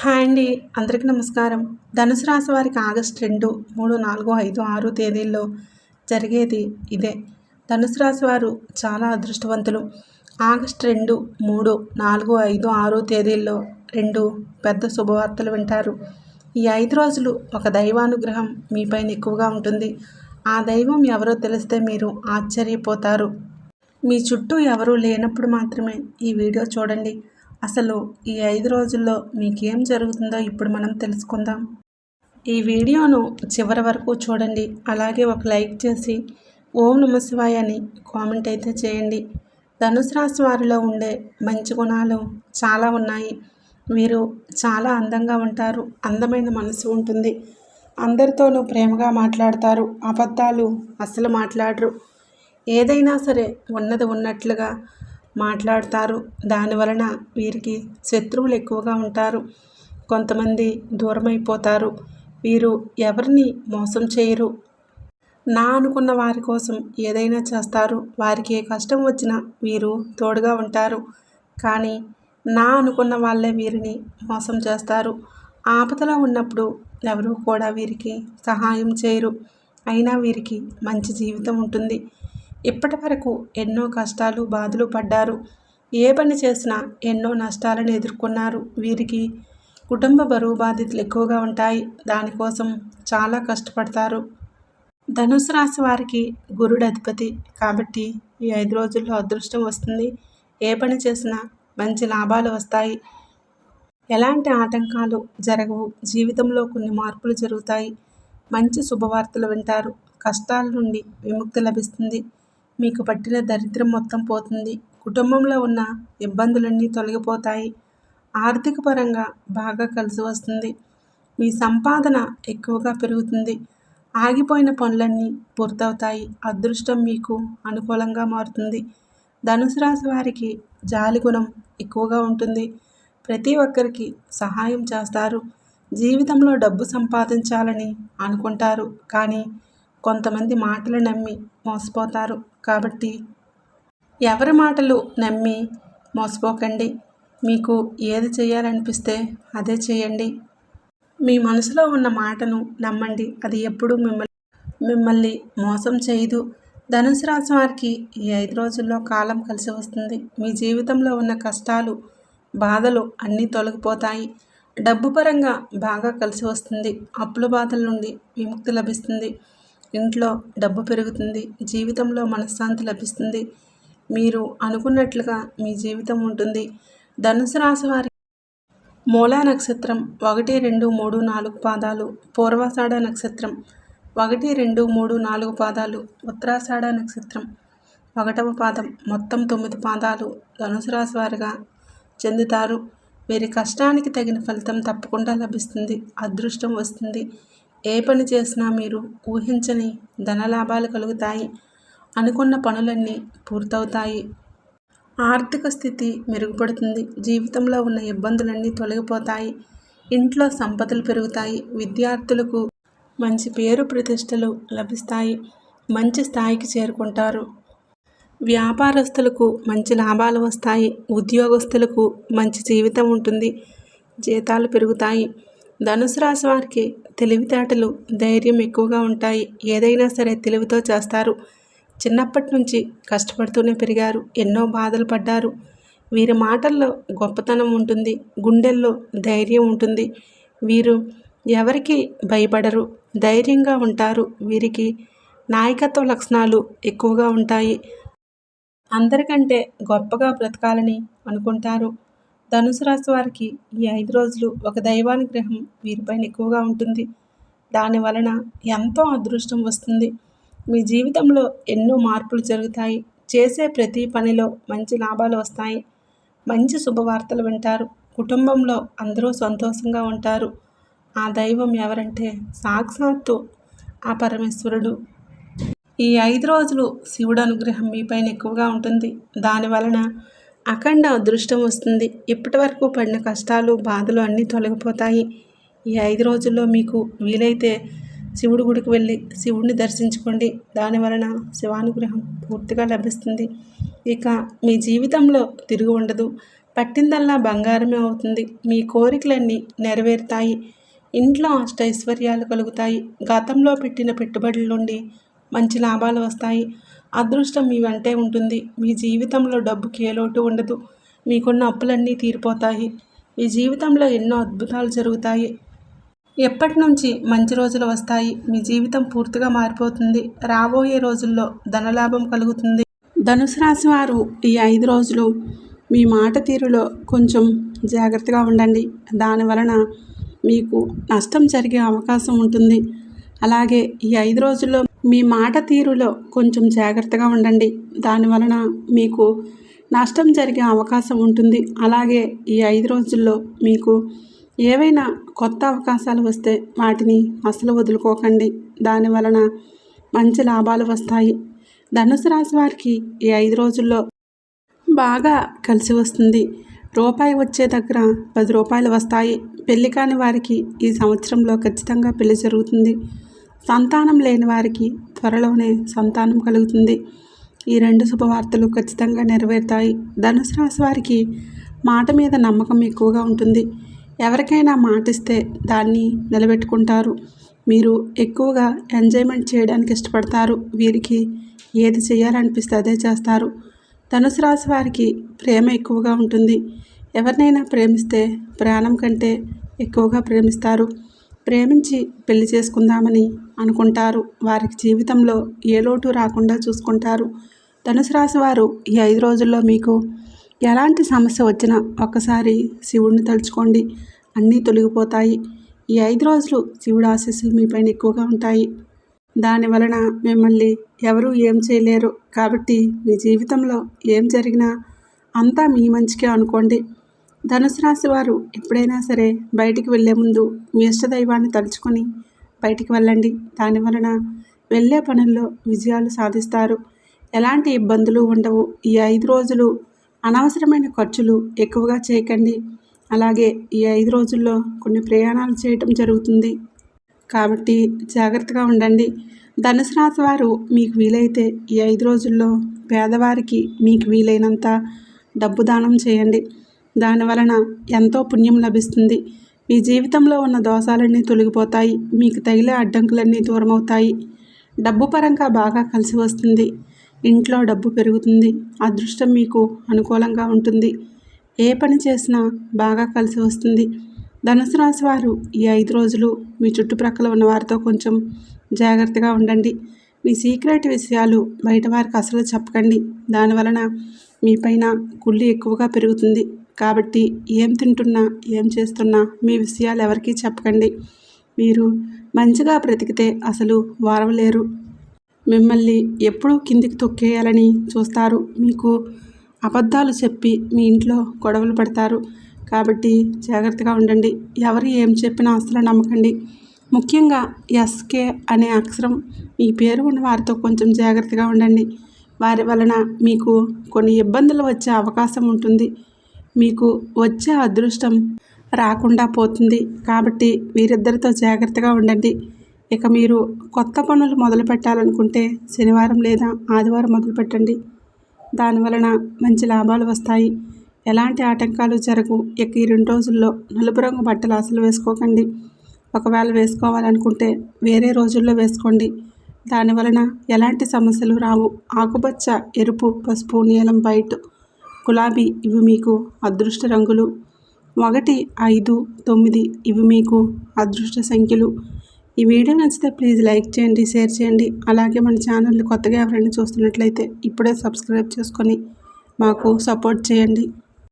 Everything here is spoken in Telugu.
హాయ్ అండి. అందరికీ నమస్కారం. ధనుసు రాశి వారికి ఆగస్టు రెండు మూడు నాలుగు ఐదు ఆరు తేదీల్లో జరిగేది ఇదే. ధనుసు రాశి వారు చాలా అదృష్టవంతులు. ఆగస్టు రెండు మూడు నాలుగు ఐదు ఆరు తేదీల్లో రెండు పెద్ద శుభవార్తలు వింటారు. ఈ ఐదు రోజులు ఒక దైవానుగ్రహం మీపైన ఎక్కువగా ఉంటుంది. ఆ దైవం ఎవరో తెలిస్తే మీరు ఆశ్చర్యపోతారు. మీ చుట్టూ ఎవరూ లేనప్పుడు మాత్రమే ఈ వీడియో చూడండి. అసలు ఈ ఐదు రోజుల్లో మీకేం జరుగుతుందో ఇప్పుడు మనం తెలుసుకుందాం. ఈ వీడియోను చివరి వరకు చూడండి. అలాగే ఒక లైక్ చేసి ఓం నమశివాయ అని కామెంట్ అయితే చేయండి. ధనుసు రాశి వారిలో ఉండే మంచి గుణాలు చాలా ఉన్నాయి. వీరు చాలా అందంగా ఉంటారు. అందమైన మనసు ఉంటుంది. అందరితోనూ ప్రేమగా మాట్లాడతారు. అబద్ధాలు అస్సలు మాట్లాడరు. ఏదైనా సరే ఉన్నది ఉన్నట్లుగా మాట్లాడతారు. దానివలన వీరికి శత్రువులు ఎక్కువగా ఉంటారు. కొంతమంది దూరమైపోతారు. వీరు ఎవరిని మోసం చేయరు. నా అనుకున్న వారి కోసం ఏదైనా చేస్తారు. వారికి ఏ కష్టం వచ్చినా వీరు తోడుగా ఉంటారు. కానీ నా అనుకున్న వాళ్ళే వీరిని మోసం చేస్తారు. ఆపదలో ఉన్నప్పుడు ఎవరూ కూడా వీరికి సహాయం చేయరు. అయినా వీరికి మంచి జీవితం ఉంటుంది. ఇప్పటి వరకు ఎన్నో కష్టాలు బాధలు పడ్డారు. ఏ పని చేసినా ఎన్నో నష్టాలను ఎదుర్కొన్నారు. వీరికి కుటుంబ బరువు బాధ్యతలు ఎక్కువగా ఉంటాయి. దానికోసం చాలా కష్టపడతారు. ధనుసు రాశి వారికి గురుడు అధిపతి. కాబట్టి ఈ ఐదు రోజుల్లో అదృష్టం వస్తుంది. ఏ పని చేసినా మంచి లాభాలు వస్తాయి. ఎలాంటి ఆటంకాలు జరగవు. జీవితంలో కొన్ని మార్పులు జరుగుతాయి. మంచి శుభవార్తలు వింటారు. కష్టాల నుండి విముక్తి లభిస్తుంది. మీకు పట్టిన దరిద్రం మొత్తం పోతుంది. కుటుంబంలో ఉన్న ఇబ్బందులన్నీ తొలగిపోతాయి. ఆర్థిక పరంగా బాగా కలిసి వస్తుంది. మీ సంపాదన ఎక్కువగా పెరుగుతుంది. ఆగిపోయిన పనులన్నీ పూర్తవుతాయి. అదృష్టం మీకు అనుకూలంగా మారుతుంది. ధనుసు రాశి వారికి జాలి గుణం ఎక్కువగా ఉంటుంది. ప్రతి ఒక్కరికి సహాయం చేస్తారు. జీవితంలో డబ్బు సంపాదించాలని అనుకుంటారు. కానీ కొంతమంది మాటలు నమ్మి మోసపోతారు. కాబట్టి ఎవరి మాటలు నమ్మి మోసపోకండి. మీకు ఏది చేయాలనిపిస్తే అదే చేయండి. మీ మనసులో ఉన్న మాటను నమ్మండి. అది ఎప్పుడూ మిమ్మల్ని మిమ్మల్ని మోసం చేయదు. ధనుసు రాశి వారికి ఈ ఐదు రోజుల్లో కాలం కలిసి వస్తుంది. మీ జీవితంలో ఉన్న కష్టాలు బాధలు అన్నీ తొలగిపోతాయి. డబ్బు పరంగా బాగా కలిసి వస్తుంది. అప్పుల బాధల నుండి విముక్తి లభిస్తుంది. ఇంట్లో డబ్బు పెరుగుతుంది జీవితంలో మనశ్శాంతి లభిస్తుంది. మీరు అనుకున్నట్లుగా మీ జీవితం ఉంటుంది. ధనుసు రాశి వారి మూలా నక్షత్రం ఒకటి రెండు మూడు నాలుగు పాదాలు పూర్వాషాఢ నక్షత్రం ఒకటి రెండు మూడు నాలుగు పాదాలు ఉత్తరాషాఢ నక్షత్రం ఒకటవ పాదం మొత్తం తొమ్మిది పాదాలు ధనుసు రాశి వారిగా చెందుతారు. వీరి కష్టానికి తగిన ఫలితం తప్పకుండా లభిస్తుంది అదృష్టం వస్తుంది. ఏ పని చేసినా మీరు ఊహించని ధనలాభాలు కలుగుతాయి. అనుకున్న పనులన్నీ పూర్తవుతాయి. ఆర్థిక స్థితి మెరుగుపడుతుంది. జీవితంలో ఉన్న ఇబ్బందులన్నీ తొలగిపోతాయి. ఇంట్లో సంపదలు పెరుగుతాయి. విద్యార్థులకు మంచి పేరు ప్రతిష్టలు లభిస్తాయి. మంచి స్థాయికి చేరుకుంటారు. వ్యాపారస్తులకు మంచి లాభాలు వస్తాయి. ఉద్యోగస్తులకు మంచి జీవితం ఉంటుంది. జీతాలు పెరుగుతాయి. ధనుసు రాశి వారికి తెలివితేటలు ధైర్యం ఎక్కువగా ఉంటాయి. ఏదైనా సరే తెలివితో చేస్తారు. చిన్నప్పటి నుంచి కష్టపడుతూనే పెరిగారు. ఎన్నో బాధలు పడ్డారు. వీరి మాటల్లో గొప్పతనం ఉంటుంది. గుండెల్లో ధైర్యం ఉంటుంది. వీరు ఎవరికి భయపడరు. ధైర్యంగా ఉంటారు. వీరికి నాయకత్వ లక్షణాలు ఎక్కువగా ఉంటాయి. అందరికంటే గొప్పగా బ్రతకాలని అనుకుంటారు. ధనుసు రాశి వారికి ఈ ఐదు రోజులు ఒక దైవానుగ్రహం వీరిపైన ఎక్కువగా ఉంటుంది. దాని వలన ఎంతో అదృష్టం వస్తుంది. మీ జీవితంలో ఎన్నో మార్పులు జరుగుతాయి. చేసే ప్రతి పనిలో మంచి లాభాలు వస్తాయి. మంచి శుభవార్తలు వింటారు. కుటుంబంలో అందరూ సంతోషంగా ఉంటారు. ఆ దైవం ఎవరంటే సాక్షాత్తు ఆ పరమేశ్వరుడు. ఈ ఐదు రోజులు శివుడు అనుగ్రహం మీపైన ఎక్కువగా ఉంటుంది. దాని వలన అఖండ అదృష్టం వస్తుంది. ఇప్పటి వరకు పడిన కష్టాలు బాధలు అన్నీ తొలగిపోతాయి. ఈ ఐదు రోజుల్లో మీకు వీలైతే శివుడి గుడికి వెళ్ళి శివుడిని దర్శించుకోండి. దాని వలన శివానుగ్రహం పూర్తిగా లభిస్తుంది. ఇక మీ జీవితంలో తిరుగు ఉండదు. పట్టిందల్లా బంగారమే అవుతుంది. మీ కోరికలన్నీ నెరవేరుతాయి. ఇంట్లో అష్టైశ్వర్యాలు కలుగుతాయి. గతంలో పెట్టిన పెట్టుబడుల నుండి మంచి లాభాలు వస్తాయి. అదృష్టం మీ వెంటే ఉంటుంది. మీ జీవితంలో డబ్బుకి ఏ లోటు ఉండదు. మీకున్న అప్పులన్నీ తీరిపోతాయి. మీ జీవితంలో ఎన్నో అద్భుతాలు జరుగుతాయి. ఎప్పటి నుంచి మంచి రోజులు వస్తాయి? మీ జీవితం పూర్తిగా మారిపోతుంది. రాబోయే రోజుల్లో ధనలాభం కలుగుతుంది. ధనుసు రాశి వారు ఈ ఐదు రోజులు మీ మాట తీరులో కొంచెం జాగ్రత్తగా ఉండండి. దాని వలన మీకు నష్టం జరిగే అవకాశం ఉంటుంది. అలాగే ఈ ఐదు రోజుల్లో మీ మాట తీరులో కొంచెం జాగ్రత్తగా ఉండండి. దాని వలన మీకు నష్టం జరిగే అవకాశం ఉంటుంది. అలాగే ఈ ఐదు రోజుల్లో మీకు ఏవైనా కొత్త అవకాశాలు వస్తే వాటిని అసలు వదులుకోకండి. దాని వలన మంచి లాభాలు వస్తాయి. ధనుసు రాశి వారికి ఈ ఐదు రోజుల్లో బాగా కలిసి వస్తుంది. రూపాయి వచ్చే దగ్గర పది రూపాయలు వస్తాయి. పెళ్ళి కాని వారికి ఈ సంవత్సరంలో ఖచ్చితంగా పెళ్ళి జరుగుతుంది. సంతానం లేని వారికి త్వరలోనే సంతానం కలుగుతుంది. ఈ రెండు శుభవార్తలు ఖచ్చితంగా నెరవేరుతాయి. ధనుసు రాశి వారికి మాట మీద నమ్మకం ఎక్కువగా ఉంటుంది. ఎవరికైనా మాటిస్తే దాన్ని నిలబెట్టుకుంటారు. మీరు ఎక్కువగా ఎంజాయ్మెంట్ చేయడానికి ఇష్టపడతారు. వీరికి ఏది చేయాలనిపిస్తే అదే చేస్తారు. ధనుసు రాశి వారికి ప్రేమ ఎక్కువగా ఉంటుంది. ఎవరినైనా ప్రేమిస్తే ప్రాణం కంటే ఎక్కువగా ప్రేమిస్తారు. ప్రేమించి పెళ్ళి చేసుకుందామని అనుకుంటారు. వారికి జీవితంలో ఏ లోటు రాకుండా చూసుకుంటారు. ధనుసు రాశి వారు ఈ ఐదు రోజుల్లో మీకు ఎలాంటి సమస్య వచ్చినా ఒక్కసారి శివుడిని తలుచుకోండి. అన్నీ తొలగిపోతాయి. ఈ ఐదు రోజులు శివుడు ఆశీస్సులు మీపైన ఎక్కువగా ఉంటాయి. దాని వలన మిమ్మల్ని ఎవరూ ఏం చేయలేరు. కాబట్టి మీ జీవితంలో ఏం జరిగినా అంతా మీ మంచికే అనుకోండి. ధనుసు రాశి వారు ఎప్పుడైనా సరే బయటికి వెళ్ళే ముందు మీ ఇష్టదైవాన్ని తలుచుకొని బయటికి వెళ్ళండి. దాని వలన వెళ్ళే పనుల్లో విజయాలు సాధిస్తారు. ఎలాంటి ఇబ్బందులు ఉండవు. ఈ ఐదు రోజులు అనవసరమైన ఖర్చులు ఎక్కువగా చేయకండి. అలాగే ఈ ఐదు రోజుల్లో కొన్ని ప్రయాణాలు చేయటం జరుగుతుంది. కాబట్టి జాగ్రత్తగా ఉండండి. ధనుసు రాశి వారు మీకు వీలైతే ఈ ఐదు రోజుల్లో పేదవారికి మీకు వీలైనంత డబ్బు దానం చేయండి. దాని వలన ఎంతో పుణ్యం లభిస్తుంది. మీ జీవితంలో ఉన్న దోషాలన్నీ తొలగిపోతాయి. మీకు తగిలే అడ్డంకులన్నీ దూరమవుతాయి. డబ్బు పరంగా బాగా కలిసి వస్తుంది. ఇంట్లో డబ్బు పెరుగుతుంది. అదృష్టం మీకు అనుకూలంగా ఉంటుంది. ఏ పని చేసినా బాగా కలిసి వస్తుంది. ధనుసు రాశి వారు ఈ ఐదు రోజులు మీ చుట్టుప్రక్కల ఉన్న వారితో కొంచెం జాగ్రత్తగా ఉండండి. మీ సీక్రెట్ విషయాలు బయట వారికి అసలు చెప్పకండి. దానివలన మీ పైన కుళ్ళు ఎక్కువగా పెరుగుతుంది. కాబట్టి ఏం తింటున్నా ఏం చేస్తున్నా మీ విషయాలు ఎవరికీ చెప్పకండి. మీరు మంచిగా బ్రతికితే అసలు వారవలేరు మిమ్మల్ని ఎప్పుడూ కిందికి తొక్కేయాలని చూస్తారు. మీకు అబద్ధాలు చెప్పి మీ ఇంట్లో గొడవలు పడతారు. కాబట్టి జాగ్రత్తగా ఉండండి. ఎవరు ఏం చెప్పినా అసలు నమ్మకండి. ముఖ్యంగా ఎస్కే అనే అక్షరం మీ పేరు ఉన్న వారితో కొంచెం జాగ్రత్తగా ఉండండి. వారి వలన మీకు కొన్ని ఇబ్బందులు వచ్చే అవకాశం ఉంటుంది. మీకు వచ్చే అదృష్టం రాకుండా పోతుంది. కాబట్టి వీరిద్దరితో జాగ్రత్తగా ఉండండి. ఇక మీరు కొత్త పనులు మొదలు పెట్టాలనుకుంటే శనివారం లేదా ఆదివారం మొదలు పెట్టండి. దానివలన మంచి లాభాలు వస్తాయి. ఎలాంటి ఆటంకాలు జరగు ఇక ఈ రెండు రోజుల్లో నలుపు రంగు బట్టలు అసలు వేసుకోకండి. ఒకవేళ వేసుకోవాలనుకుంటే వేరే రోజుల్లో వేసుకోండి. దానివలన ఎలాంటి సమస్యలు రావు. ఆకుపచ్చ ఎరుపు పసుపు నీలం వైట్ గులాబీ ఇవి మీకు అదృష్ట రంగులు. ఒకటి ఐదు తొమ్మిది ఇవి మీకు అదృష్ట సంఖ్యలు. ఈ వీడియో నచ్చితే ప్లీజ్ లైక్ చేయండి షేర్ చేయండి. అలాగే మన ఛానల్ కొత్తగా ఎవరైనా చూస్తున్నట్లయితే ఇప్పుడే సబ్స్క్రైబ్ చేసుకొని మాకు సపోర్ట్ చేయండి.